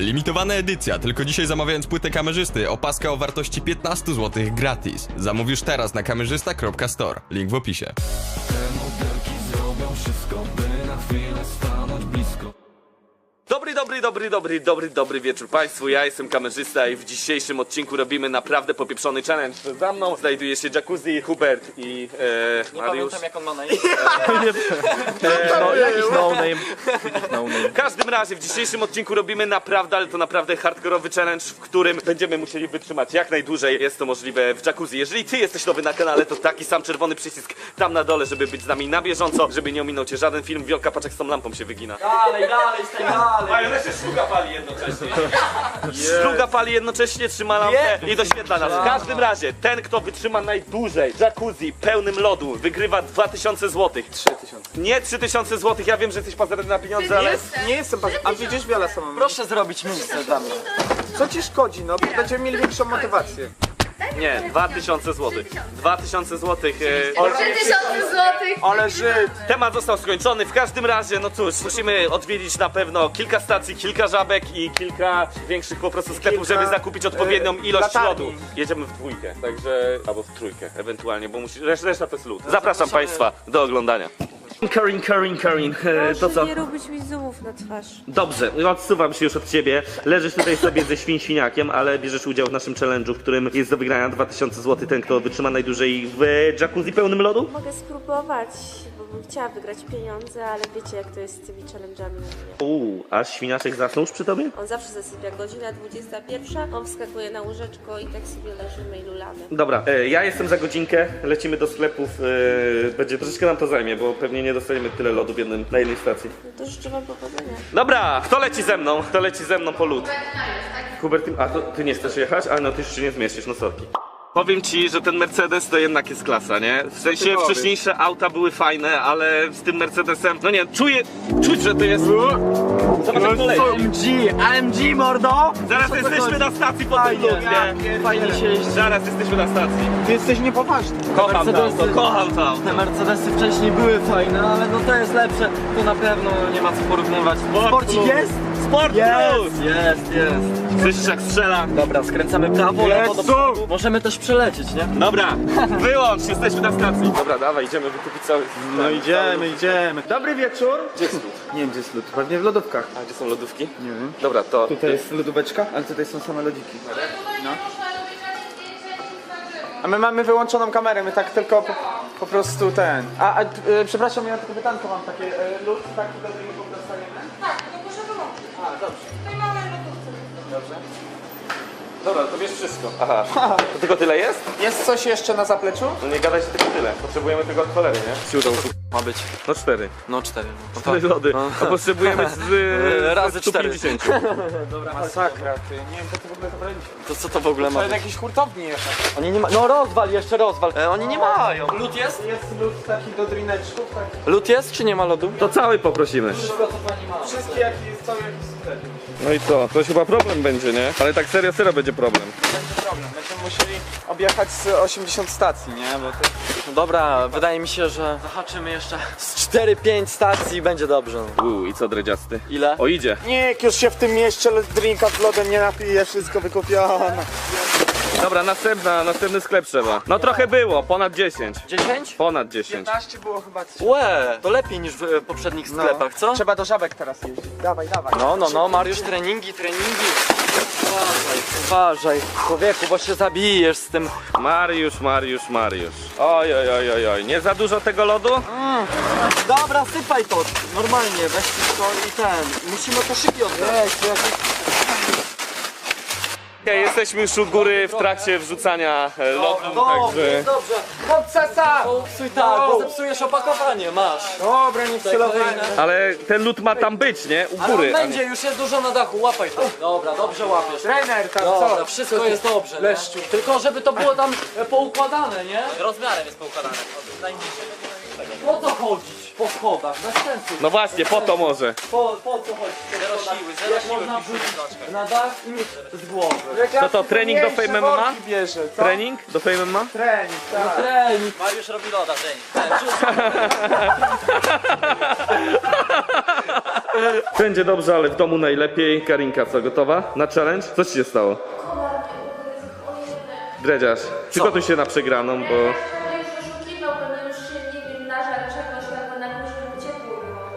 Limitowana edycja, tylko dzisiaj zamawiając płytę kamerzysty, opaska o wartości 15 zł gratis. Zamówisz teraz na kamerzysta.store. Link w opisie. Modelki zrobią wszystko, by na chwilę stanąć blisko Dobry, dobry, dobry, dobry, wieczór Państwu. Ja jestem kamerzysta i w dzisiejszym odcinku robimy naprawdę popieprzony challenge. Za mną znajduje się Jacuzzi, Hubert i e, Nie Mariusz. pamiętam jak on ma na imię. no, jakiś no name. No name. W każdym razie w dzisiejszym odcinku robimy naprawdę, ale to naprawdę hardkorowy challenge, w którym będziemy musieli wytrzymać jak najdłużej. Jest to możliwe w jacuzzi. Jeżeli ty jesteś nowy na kanale, to taki sam czerwony przycisk tam na dole, żeby być z nami na bieżąco, żeby nie ominął cię żaden film. Wielka paczek z tą lampą się wygina. Dalej, dalej, staj dalej. A jeszcze szluga pali jednocześnie. Szluga pali jednocześnie, trzyma lampę i doświetla nas. W każdym razie, ten kto wytrzyma najdłużej jacuzzi pełnym lodu, wygrywa 2000 zł. 3000. Nie 3000 zł, ja wiem, że jesteś pazerny na pieniądze, ale... Nie jestem pas... A widzisz wiele samą. Proszę zrobić miejsce dla mnie. Co ci szkodzi? No będziemy mieli większą motywację. Nie, 2000 zł. 2000 zł. E, 3000 złotych. Ale Żyd! temat został skończony. W każdym razie, no cóż, musimy odwiedzić na pewno kilka stacji, kilka żabek i kilka większych po prostu sklepów, Kilka, żeby zakupić odpowiednią e, ilość latarni. lodu. Jedziemy w dwójkę, także... albo w trójkę, ewentualnie, bo musi... resz- reszta to jest lód. Zapraszam Państwa do oglądania. Karin, Karin, Karin, e, to co? nie robić mi zoomów na twarz. Dobrze, odsuwam się już od ciebie. Leżysz tutaj sobie ze świn-świniakiem, ale bierzesz udział w naszym challenge'u, w którym jest do wygrania 2000 zł. Ten, kto wytrzyma najdłużej w jacuzzi pełnym lodu? Mogę spróbować, bo bym chciała wygrać pieniądze, ale wiecie jak to jest z tymi challenge'ami. Uuu, aż świniaczek zasnął już przy tobie? On zawsze zasypia godzina 21, on wskakuje na łóżeczko i tak sobie leżymy i lulamy. Dobra, e, ja jestem za godzinkę, lecimy do sklepów, e, będzie troszeczkę nam to zajmie, bo pewnie nie dostaniemy tyle lodu w jednym, na jednej stacji. No to życzę wam powodzenia. Dobra, kto leci ze mną? Kto leci ze mną po lód? Hubert, a to ty nie chcesz jechać? A no ty już się nie zmieścisz, no sorki. Powiem ci, że ten Mercedes to jednak jest klasa, nie? W sensie wcześniejsze auta były fajne, ale z tym Mercedesem, no nie, czuję, czuć, że to jest... Zobacz jak to leci. AMG, AMG mordo! Zaraz jesteśmy na stacji po tym lód, nie? Fajnie się jeździ. Zaraz jesteśmy na stacji. Ty jesteś niepoważny. Kocham to auto, kocham to auto. Te Mercedesy wcześniej były fajne, ale no to jest lepsze. Tu na pewno nie ma co porównywać. Sporcik jest? Sport plus! Jest, jest, jest. Słyszysz jak strzela? Dobra, skręcamy prawo, lewo do Jezu! przodu. Możemy też przelecieć, nie? Dobra, wyłącz, jesteśmy na stacji. Dobra, dawaj, idziemy wykupić cały... No idziemy, idziemy. Dobry wieczór. Gdzie jest lód? Nie wiem gdzie jest lód, pewnie w lodówkach. A gdzie są lodówki? Nie wiem. Dobra, to... Tutaj jest lodóweczka, ale tutaj są same lodziki. No. A my mamy wyłączoną kamerę, my tak tylko po, po prostu ten. A, a e, przepraszam, ja tylko pytanko mam takie. E, lód taki do drinków dostajemy? Tak, to proszę wyłączyć. A, dobrze. Tutaj mamy lodówce. Dobrze. Dobra, to wiesz wszystko. Aha. To tylko tyle jest? Jest coś jeszcze na zapleczu? No nie gadaj, że tylko tyle. Potrzebujemy tego od cholery, nie? Siódą ma być. No cztery. No cztery. No Cztery lody. A potrzebujemy z... z Razy cztery. 150. Masakra, ty. Nie wiem, co w ogóle zabraliśmy. To co to w ogóle ma Trzeba być? jakiejś hurtowni jechać. Oni nie ma... No rozwal, jeszcze rozwal. E, oni nie mają. Lód jest? Jest lód taki do drineczków, tak. Lód jest czy nie ma lodu? To cały poprosimy. Wszystkie jaki jest, cały jaki jest. No i co? To chyba problem będzie, nie? Ale tak serio, serio będzie problem. Będzie problem. Będziemy musieli objechać z 80 stacji, nie? Bo to... No dobra, wydaje mi się, że zahaczymy jeszcze z 4-5 stacji i będzie dobrze. Uuu, i co dredziasty? Ile? O, idzie. Nie, jak już się w tym mieście drinka z lodem nie napije, wszystko wykupione. Dobra, następna, następny sklep trzeba. No trochę było, ponad 10. 10? Ponad 10. 15 było chyba 3. Łe, to lepiej niż w e, poprzednich sklepach, co? Trzeba do żabek teraz jeździć. Dawaj, dawaj. No, no, no, Mariusz, treningi, treningi. Uważaj, uważaj, człowieku, bo się zabijesz z tym. Mariusz, Mariusz, Mariusz. Oj, oj, oj, oj, oj. Nie za dużo tego lodu? Dobra, sypaj to, normalnie, weź wszystko i ten. Musimy to szybciej oddać. Okej, jesteśmy już u góry w trakcie wrzucania e, lodu, No, także... jest dobrze. Hopsasa! Popsuj tak, bo zepsujesz opakowanie, masz. Dobra, nie celowałem. kolejne. Ale ten lód ma tam być, nie? U Ale on góry. a nie- będzie, już jest dużo na dachu, łapaj to. Dobra, dobrze łapiesz. Trener tam Dobra, co? wszystko jest dobrze. nie? Leszczu. Tylko żeby to było tam e, poukładane, nie? Rozmiarem jest poukładane. O co chodzi? Po schodach, bez sensu. No właśnie, po to może. Po, po co chodzi? Zero siły, zero siły. Można wrzucić na dach i mieć z głowy. To to trening do Fame MMA? Bierze, co? Trening do Fame MMA? Trening, tak. Trening. Mariusz robi loda, trening. Będzie dobrze, ale w domu najlepiej. Karinka, co, gotowa? Na challenge? Co ci się stało? Dredziarz, przygotuj się na przegraną, bo...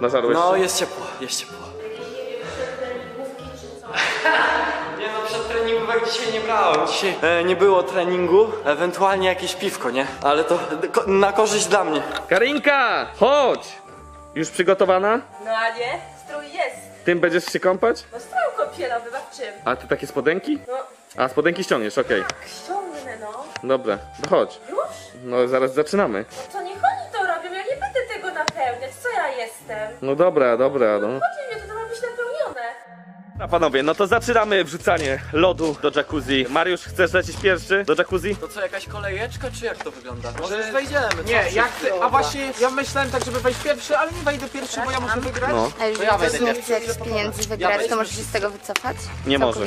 No się? jest ciepło, jest ciepło. Jakieś, nie wiem, przedtreningówki czy co. Nie no, przed treningówek dzisiaj nie brałem. Dzisiaj e, nie było treningu, ewentualnie jakieś piwko, nie? Ale to ko- na korzyść dla mnie. Karinka, chodź! Już przygotowana? No a nie? Strój jest. Tym będziesz się kąpać? No strój kąpielowy, a w czym? A ty takie spodenki? No A, spodenki ściągniesz, okej. tak, ściągnę no. Dobra, to chodź. Już? No zaraz zaczynamy. No to niech oni to robią, ja nie będę tego napełniać. Co ja jestem? No dobra, dobra, no. Dobra, panowie, no to zaczynamy wrzucanie lodu do jacuzzi. Mariusz, chcesz lecieć pierwszy do jacuzzi? To co, jakaś kolejeczka, czy jak to wygląda? Może już wejdziemy. Nie, ja Wszyscy, chcę, a właśnie ja myślałem tak, żeby wejść pierwszy, ale nie wejdę pierwszy, bo ja muszę wygrać. No, A jeżeli ja wejdę chcesz jakichś pieniędzy wygrać, to możesz się z tego wycofać? nie może.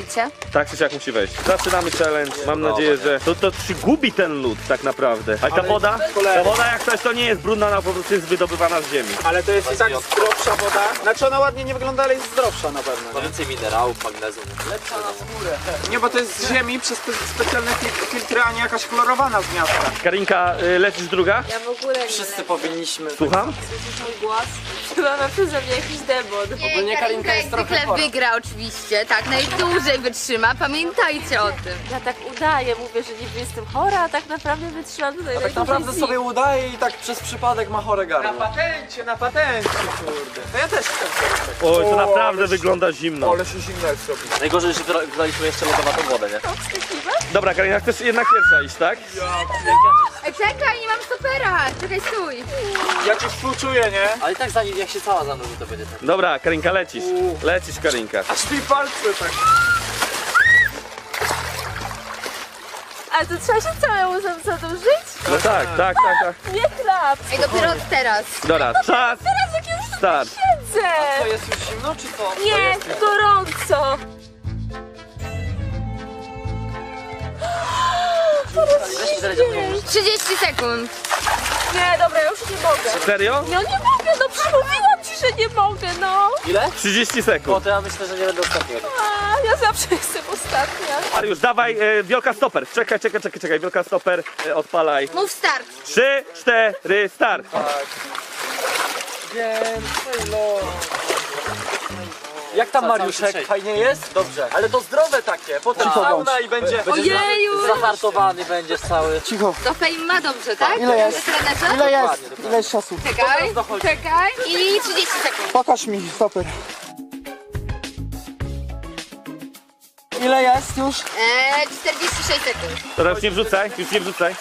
Tak czy siak musi wejść. Zaczynamy challenge. Mam nadzieję, że to, to ci gubi ten lód tak naprawdę. A ta woda? Ta woda jak coś to nie jest brudna, ona po prostu jest wydobywana z ziemi. Ale to jest i tak zdrowsza woda. Znaczy ona ładnie nie wygląda, ale jest zdrowsza na pewno. Więcej minerałów, magnezu. Lepsza na skórę. Nie, bo to jest z ziemi przez te specjalne fil- filtry, a nie jakaś kolorowana z miasta. Karinka, y, lecisz druga? Ja w ogóle nie Wszyscy powinniśmy... Słucham? Słyszysz mój głos? Chyba ma przeze mnie jakiś demon. Ogólnie Karinka jest jak trochę zwykle chora. wygra oczywiście, tak, najdłużej wytrzyma, pamiętajcie o tym. Ja tak udaję, mówię, że niby jestem chora, a tak naprawdę wytrzymam tutaj Tak najdłużej naprawdę z nich. sobie udaje i tak przez przypadek ma chore Na gardło. patencie, na patencie, kurde. To ja też chcę. Oj, to O, naprawdę wygląda zimno. Ale się zimno zrobi. Najgorzej, że wra- wlaliśmy jeszcze lodowatą wodę, nie? Dobra, Karina, chcesz jednak pierwsza iść, tak? Ej, czekaj, nie mam stopera, czekaj, stój. Ja ci współczuję, nie? Ale i tak zanim jak się cała zanurzy, to będzie tak. Dobra, Karinka, lecisz. Lecisz, Karinka. Aż mi palce tak. Ale to trzeba się całemu za- zadłużyć? No tak, tak, tak, tak. Nie klap! Ej, dopiero od teraz. Dobra, czas, Teraz start. siedzę! To jest już zimno, czy co? Nie, gorąco! Teraz zimniej. 30 sekund. Nie, dobra, ja już nie mogę. Serio? No nie mogę, no przemówiłam ci, że nie mogę, no! Ile? 30 O, sekund. to ja myślę, że nie będę ostatni. A, ja zawsze jestem ostatnia. Mariusz, dawaj, e, wielka stoper. Czekaj, czekaj, czekaj, czekaj. Wielka stoper, e, odpalaj. Mów start. Trzy, cztery, start. Więcej lol. Jak tam Mariuszek? Fajnie jest? Dobrze. Ale to zdrowe takie. Potem sauna i będzie... Ojeju! Zahartowany będziesz cały. To fame ma dobrze, tak? Ile jest? Trenerze? Ile jest? Ile jest czasu? Czekaj, czekaj. I 30 sekund. Pokaż mi stoper. Ile jest już? Eee, 46 sekund. Dobra, już nie wrzucaj, już nie wrzucaj.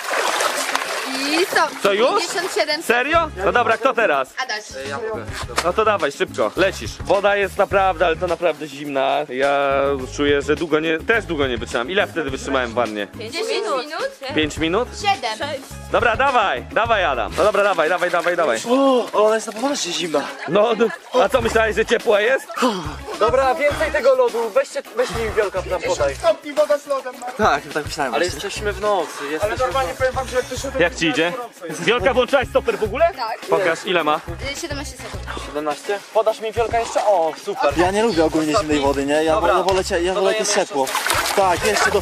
I co? Co, już? 57 Serio? No dobra, kto teraz? Adaś. No to dawaj, szybko, lecisz. Woda jest naprawdę, ale to naprawdę zimna. Ja czuję, że długo nie, też długo nie wytrzymam. Ile wtedy wytrzymałem w wannie? 10 minut. 5 minut? 7. Dobra, dawaj, dawaj Adam. No dobra, dawaj, dawaj, dawaj, dawaj. O, ona jest na poważnie zimna. No, no, a co myślałeś, że ciepła jest? Dobra, więcej tego lodu. Weźcie, weź mi wielka tam podaj. Stopni woda z lodem. Tak, tak myślałem. Ale jesteśmy w nocy. Ale Jesteśmy normalnie powiem wam, że jak to się Jak ci idzie? Wielka włączyłaś stoper w ogóle? Tak. Pokaż, ile ma? Y, 17 sekund. 17. Podasz mi wielka jeszcze? O, super. Ja nie lubię ogólnie zimnej wody, nie? Ja, Dobra. ja wolę, cie- ja wolę jest ciepło. Tak, jeszcze do,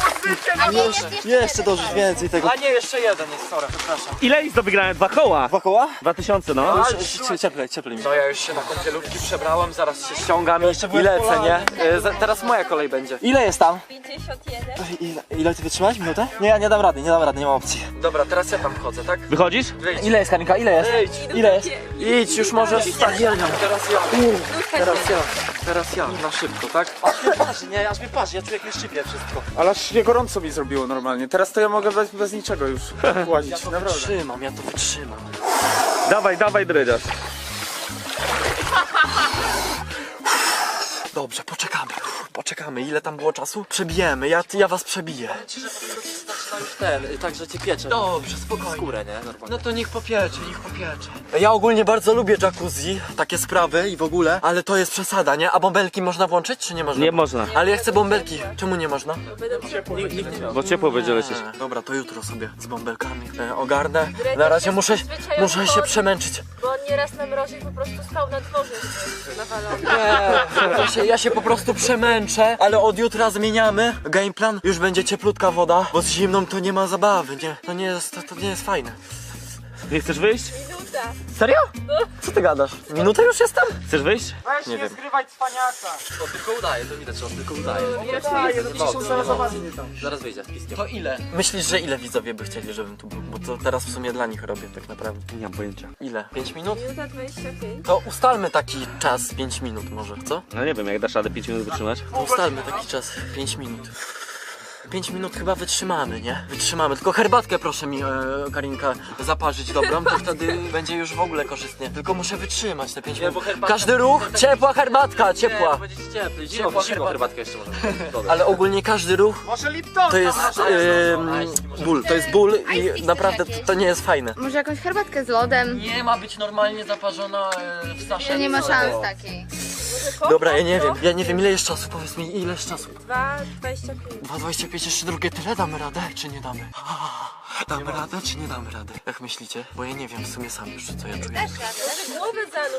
A nie, jest jeszcze jeszcze dorzuć więcej tego. A nie, jeszcze jeden jest, sorry, przepraszam. Ile jest do wygrania? Dwa koła. Dwa koła? 2000, no. Cie- Cieplej, cieplej mi. No ja już się na kąpielówki przebrałem, zaraz się ściągam i lecę, nie? E, za- teraz moja kolej będzie. Ile jest tam? 51. Ile, ile ty wytrzymałeś? Minutę? Nie, ja nie dam rady, nie dam rady, nie ma opcji. Dobra, teraz ja tam chodzę, tak? Wychodzisz? Wyjdź. Ile jest Karinka? Ile jest? Idź, Ile jest? idź, już możesz. Teraz ja. Teraz ja. Teraz ja, na szybko, tak? Aż mnie parzy, nie, aż mnie parzy, ja czuję jak mnie szczypie wszystko. Ale aż nie gorąco mi zrobiło normalnie. Teraz to ja mogę bez, bez niczego już łazić, naprawdę. Wytrzymam, ja to wytrzymam. Dawaj, dawaj, dredziarz. Dobrze, poczekamy, poczekamy. Ile tam było czasu? Przebijemy, ja, ja was przebiję. Ona już ten, y, tak, że cię piecze. Dobrze, spokojnie. Skórę, nie? Normalnie. No to niech popiecze, niech popiecze. Ja ogólnie bardzo lubię jacuzzi, takie sprawy i w ogóle, ale to jest przesada, nie? A bąbelki można włączyć, czy nie można? Nie można, Ale ja chcę bąbelki. Czemu nie można? Ciepło. bo ciepło będzie lecieć. E, dobra, to jutro sobie z bąbelkami e, ogarnę. Na razie muszę, muszę się przemęczyć. Bo on nieraz na mrozie po prostu spał na dworze nawalony. Nie, ja się, ja się po prostu przemęczę, ale od jutra zmieniamy gameplan. Już będzie cieplutka woda, bo z zimną to nie ma zabawy, nie? To nie jest, to, to nie jest fajne. Nie chcesz wyjść? Minuta. Serio? Co ty gadasz? Minutę już jestem? Chcesz wyjść? Weź nie, zgrywaj cwaniaka. On tylko udaje, to widać, że on tylko udaje. No przecież on zaraz zobaczy tam. Zaraz wyjdzie z piskiem. To ile? Myślisz, że ile widzowie by chcieli, żebym tu był? Bo to teraz w sumie dla nich robię tak naprawdę. Nie mam pojęcia. Ile? 5 minut? Minuta 25. To ustalmy taki czas 5 minut może, co? No nie wiem, jak dasz radę 5 minut wytrzymać. To ustalmy taki czas 5 minut. 5 minut chyba wytrzymamy, nie? Wytrzymamy. Tylko herbatkę proszę mi, e, Karinka, zaparzyć dobrą, to wtedy będzie już w ogóle korzystnie. Tylko muszę wytrzymać te 5 Nie, bo minut. Każdy ruch, ciepła herbatka, Nie, ciepła. to będzie ci cieplej. Ciepła herbatkę jeszcze dodać. Ale ogólnie każdy ruch Może to jest em, ból, to jest ból i naprawdę to, to nie jest fajne. Może jakąś herbatkę z lodem? Nie ma być normalnie zaparzona e, w To Sasze. nie ma szans takiej. Dobra, ja nie wiem, ja nie wiem ile jest czasu, powiedz mi ile jest czasu. 2,25. 2,25 jeszcze drugie tyle damy radę, czy nie damy? Damy radę, czy nie damy rady? Jak myślicie? Bo ja nie wiem w sumie sam już co ja czuję.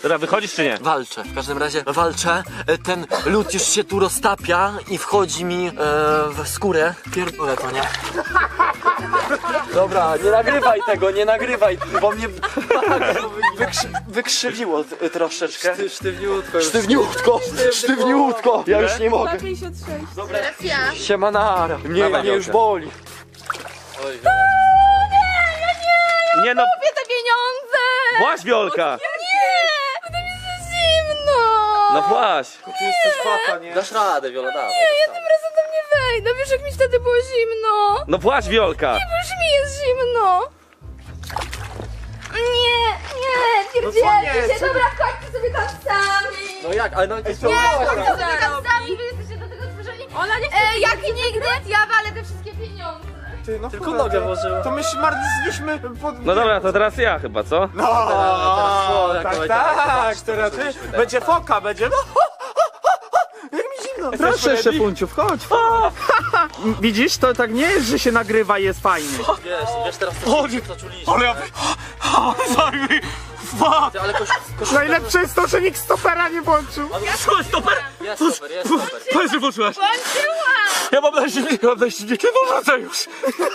Dobra, wychodzisz czy nie? Walczę, w każdym razie walczę. E, Ten lód już się tu roztapia i wchodzi mi e, w skórę. Pierdolę to, nie? Dobra, nie nagrywaj tego, nie nagrywaj, bo mnie wykrzy, wykrzywiło t- troszeczkę. Sztywniutko już. Sztywniutko, sztywniutko, ja już nie mogę. 2,56. Teraz ja. Siemanara, mnie, Dawaj, mnie już boli. Oj, Nie no, Kupię te pieniądze! płaź Wiolka! Nie! Będę mi za zimno! No płaź! Ty jesteś wata, nie? Dasz radę, Wiola, dawaj. Ja nie wejdę, wiesz jak mi wtedy było zimno? No płaź Wiolka! Bo już mi jest zimno! Nie, nie, pierdzielcie się, dobra, chodźcie sobie tam sami! No jak, ale no... Nie, chodźcie sobie tam sami, wy jesteście do tego stworzeni. Ona nie e, Jak nigdy, ja walę te wszystkie pieniądze. Ty, no Tylko nogę włożyła. To my szmarliśmy pod... No dobra, to teraz ja chyba, co? No, o, jak tak, to tak, będzie. teraz ty. Będzie foka, będzie, no. Zimno. Proszę, szefunciów, chodź. Widzisz, to tak nie jest, że się nagrywa i jest fajnie. Wiesz, wiesz teraz co, co czuliśmy. Ale ja... Sorry. Fuck. Ty, ale kosz, kosz... Najlepsze jest to, że nikt stopera nie włączył. Jest super, jest super. Powiedz, że włączyłaś. Włączyłam! Ja mam na silniku, mam na silniku, no rzucę już.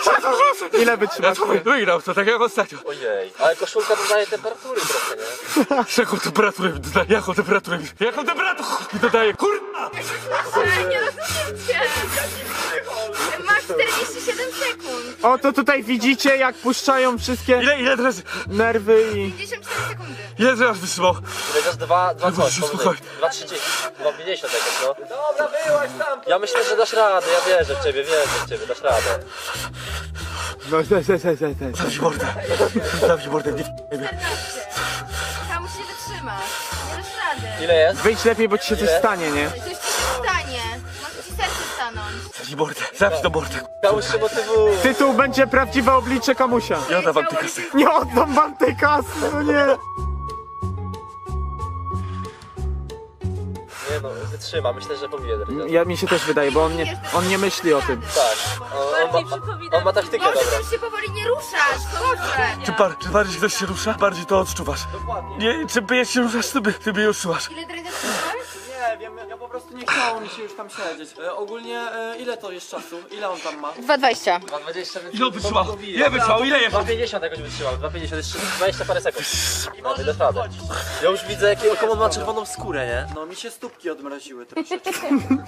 Rzucę. Ile wytrzymasz? Wygrał to, tak jak ostatnio. Ojej, ale koszulka dodaje temperatury trochę, nie? Jaką temperaturę mi dodaje? Jaką temperaturę mi Jaką temperaturę mi dodaje? Kurwa! Nie rozumiecie! Masz 47 sekund. O, to tutaj widzicie, jak puszczają wszystkie Ile, ile teraz, nerwy i... 54 sekundy. ile teraz wytrzymał? Chociaż dwa, dwa coś, Spokojnie. powyżej. Dwa trzydzieści, dwa pięćdziesiąt jakoś, no. Dobra, byłaś tam. Ja myślę, że dasz radę, ja wierzę w ciebie, wierzę w ciebie, dasz radę. No, te, te, te, te, te. Zamknij mordę. Zamknij mordę, nie 14. Tam musisz wytrzymać. Nie dasz rady. Ile jest? Wyjdź lepiej, bo ci się coś stanie, nie? Zamknij mordę. Zamknij to mordę. Kamuś się motywuje. Tytuł będzie prawdziwe oblicze Kamusia. Ja oddawam ty kasy. Nie oddam wam tej kasy, no nie. Nie no, wytrzyma, myślę, że powinien. Ja mi się też wydaje, bo on nie, on nie myśli o tym. Tak. On, on, ma, on ma taktykę dobrą. już się powoli nie ruszasz, proszę. Czy, bar, czy bardziej ktoś się rusza? Bardziej to odczuwasz. Nie, czym bardziej się ruszasz, ty, by- ty mnie odczuwasz. Ile dredziarz trzymałeś? Nie wiem, ja chciało mi się już tam siedzieć. E, ogólnie e, ile to jest czasu? Ile on tam ma? 2,20. 2,20 Ile on wytrzymał? Ile wytrzymał? Ile jeszcze? 2,50 jakoś wytrzymał, 2,50 jeszcze 20 parę sekund. No, ty dasz radę. Ja już widzę, jaki jaką on ma czerwoną skórę, nie? No mi się stópki odmroziły troszeczkę.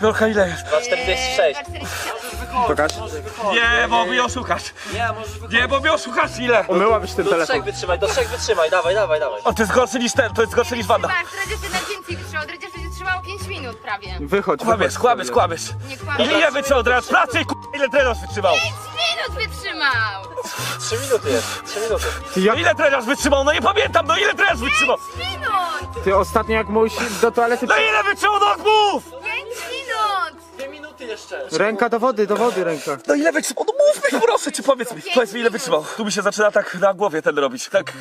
Wielka, ile jest? 2,46. 2,47. Pokaż. Nie, bo mnie oszukasz. Nie, może wychodzi. Nie, bo mnie oszukasz. Ile? Umyłabyś ten Do telefon. trzech wytrzymaj, do trzech wytrzymaj, dawaj, dawaj, dawaj. O, to jest gorszy niż ten, to jest gorszy niż Wanda. Tak, dredziarz jednak więcej wytrzymał. Trzymał 5 minut prawie. Wychodź, Kłamiesz, wychodź. kłamiesz, kłamiesz. Nie kłamie. Ile, ile wytrzymał teraz pracy? K***, ile trenerz wytrzymał? 5 minut wytrzymał! 3 minuty jest, 3 minuty. Ty, No jak, ile trenerz wytrzymał? No nie pamiętam, no ile trenerz wytrzymał? Minut! ty ostatnio jak mój do toalety... No ile wytrzymał, no mów! 5 minut! Dwie minuty jeszcze. Ręka do wody, do wody ręka. No ile wytrzymał? No mów mi proszę cię, powiedz mi. Powiedz mi ile wytrzymał. Tu mi się zaczyna tak na głowie ten robić. Tak, e,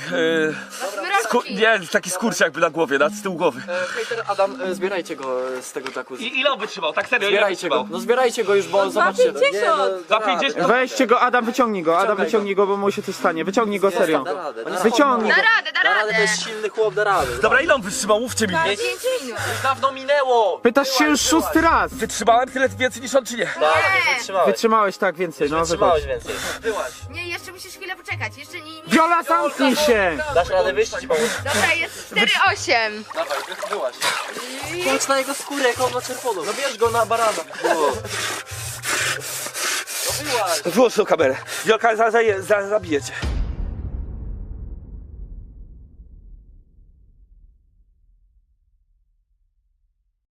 sku- nie, taki skurcz jakby na głowie, na z tyłu głowy. E, hejter Adam, e, zbierajcie go e, z tego jacuzzi. I ile on wytrzymał? Tak serio, ile Zbierajcie go. No zbierajcie go już, bo zobaczcie. Za 50? Weźcie go, Adam wyciągnij go, Adam Wyciągaj wyciągnij go, bo mu się coś stanie. Wyciągnij go serio. Da radę, da radę. Wyciągnij Da go. radę, da Da radę, to radę. jest silny chłop, da radę. Dobra, ile on wytrzymał? Mówcie mi. 5 minut. Dawno minęło! Pytasz się już szósty raz. Wytrzymałem tyle więcej niż on, czy nie? Da wytrzymałeś. Wytrzymałeś tak więcej, no. Wytrzymałeś więcej. Nie, jeszcze musisz chwilę poczekać. Jeszcze nie... nie... Viola, zamknij się! Dasz radę wyjść ci? Dobra, jest 4-8. Dawaj, wy- wyłaź. Chodź na jego skórę, jak on ma czerwoną. No bierz go na barana. No wyłaź. Włącz tą kamerę. Wielka, za, za, za, zabijecie.